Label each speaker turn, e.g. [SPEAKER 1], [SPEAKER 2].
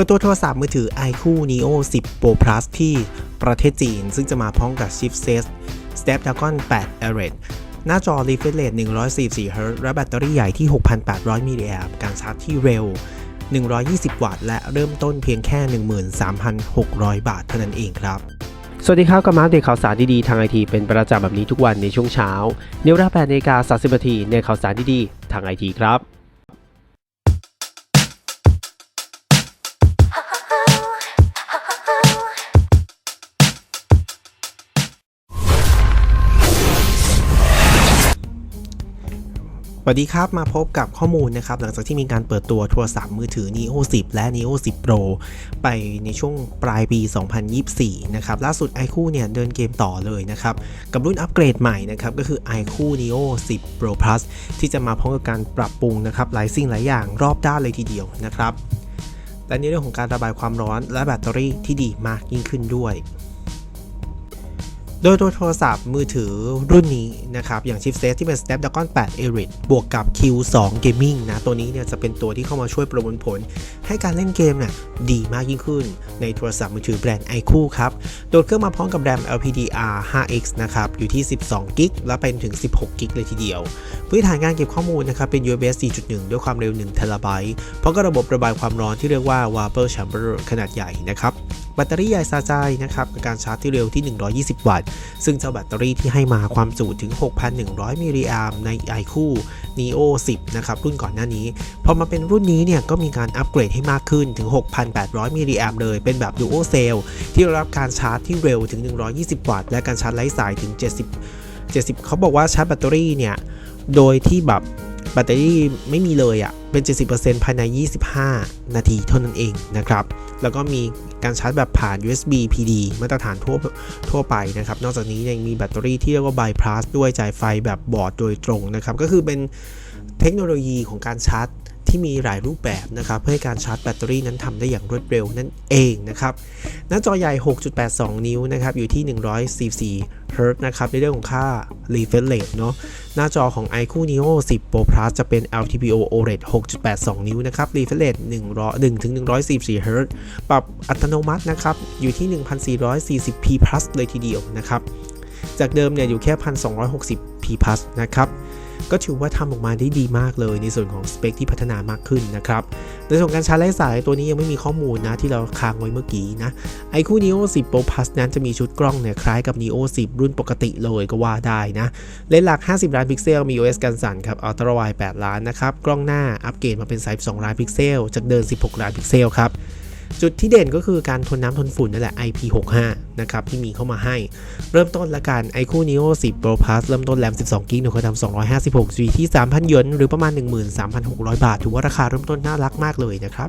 [SPEAKER 1] ปิดตัวโทรศัพท์มือถือ iQOO Neo 10 Pro Plus ที่ประเทศจีน ซึ่งจะมาพร้อมกับ chipset Snapdragon 8 Elite หน้าจอ refresh rate 144 Hz และแบตเตอรี่ใหญ่ที่ 6,800 มิลลิแอมป์การชาร์จที่เร็ว 120 วัตต์ และเริ่มต้นเพียงแค่ 13,600 บาทเท่านั้นเองครับ
[SPEAKER 2] สวัสดีครับกับมาอัปเดตข่าวสารดีๆ ทางไอทีเป็นประจำแบบนี้ทุกวันในช่วงเช้าในเวลา8นาฬิกา30นาทีในข่าวสารดีๆ ทางไอทีครับ
[SPEAKER 1] วัสดีครับ มาพบกับข้อมูลนะครับ หลังจากที่มีการเปิดตัวโทรศัพท์มือถือ Neo 10 และ Neo 10 Pro ไปในช่วงปลายปี 2024 นะครับ ล่าสุด iQOO เนี่ย เดินเกมต่อเลยนะครับ กับรุ่นอัปเกรดใหม่นะครับ ก็คือ iQOO Neo 10 Pro Plus ที่จะมาพร้อมกับการปรับปรุงนะครับ หลายสิ่งหลายอย่างรอบด้านเลยทีเดียวนะครับ และในเรื่องของการระบายความร้อนและแบตเตอรี่ที่ดีมากยิ่งขึ้นด้วย โดยตัวโทรศัพท์มือถือรุ่นนี้นะครับอย่างชิปเซตที่เป็น Snapdragon 8 Elite บวกกับ Q2 Gaming นะตัวนี้เนี่ยจะเป็นตัวที่เข้ามาช่วยประมวลผล ให้การเล่นเกมเนี่ยดีมากยิ่งขึ้น ในโทรศัพท์มือถือแบรนด์ iQOO ครับ โดยเครื่องมาพร้อมกับแรม LPDR 5X นะครับอยู่ที่ 12 g b และเป็นถึง 16 g b เลยทีเดียวพื้นฐานการเก็บข้อมูลนะครับเป็น USB 4.1 ด้วยความเร็ว1 t b พร้อมกับระบบระบายความร้อนที่เรียกว่า Vapor Chamber ขนาดใหญ่นะครับ แบตเตอรี่ใหญ่ซาใจนะครับกับการชาร์จที่เร็วที่ 120 วัตต์ ซึ่งเจ้าแบตเตอรี่ที่ให้มาความจุถึง 6,100 มิลลิแอมใน iQOO Neo 10 นะครับ รุ่นก่อนหน้านี้ พอมาเป็นรุ่นนี้เนี่ยก็มีการอัปเกรดให้มากขึ้นถึง 6,800 มิลลิแอมเลย เป็นแบบ Duo Cell ที่รับการชาร์จที่เร็วถึง 120 วัตต์ และการชาร์จไร้สายถึง 70 70 เขาบอกว่าชาร์จแบตเตอรี่เนี่ย โดยที่แบบ แบตเตอรี่ไม่มีเลยอะ่ะ เป็น 70%ภายใน 25 นาทีเท่านั้นเองนะครับ แล้วก็มีการชาร์จแบบผ่าน USB PD มาตรฐานทั่วทั่วไปนะครับ นอกจากนี้ยังมีแบตเตอรี่ที่เรียกว่า bypass ด้วยจ่ายไฟแบบบอร์ดโดยตรงนะครับ ก็คือเป็นเทคโนโลยีของการชาร์จ ที่มีหลายรูปแบบนะครับเพื่อให้การชาร์จแบตเตอรี่นั้นทำได้อย่างรวดเร็วนั่นเองนะครับหน้าจอใหญ่ 6.82 นิ้วนะครับอยู่ที่ 144 Hz นะครับในเรื่องของค่า refresh rate เนาะหน้าจอของ iQOO Neo 10 Pro Plus จะเป็น LTPO OLED 6.82 นิ้วนะครับ refresh rate 100ถึง144 Hz ปรับอัตโนมัตินะครับอยู่ที่ 1440p plus เลยทีเดียวนะครับจากเดิมเนี่ยอยู่แค่ 1260p plus นะครับ ก็ถือว่าทำออกมาได้ดีมากเลยในส่วนของสเปคที่พัฒนามากขึ้นนะครับในส่วนการชาร์จไร้สายตัวนี้ยังไม่มีข้อมูลนะที่เราค้างไว้เมื่อกี้นะ iQOO Neo 10 Pro Plus นั้นจะมีชุดกล้องเนี่ยคล้ายกับ Neo 10 รุ่นปกติเลยก็ว่าได้นะเลนส์หลัก 50 ล้านพิกเซลมี OS กันสั่นครับ Ultra Wide 8 ล้านนะครับกล้องหน้าอัปเกรดมาเป็น 32 ล้านพิกเซลจากเดิม 16 ล้านพิกเซลครับ จุดที่เด่นก็คือการทนน้ำทนฝุ่นนั่นแหละ IP65 นะครับที่มีเข้ามาให้ เริ่มต้นละกัน iQOO Neo 10 Pro Plus เริ่มต้นแรม 12 g b หนูเคยทำ256 g ที่ 3,000 หยวน หรือประมาณ 13,600 บาท ถือว่าราคาเริ่มต้นน่ารักมากเลยนะครับ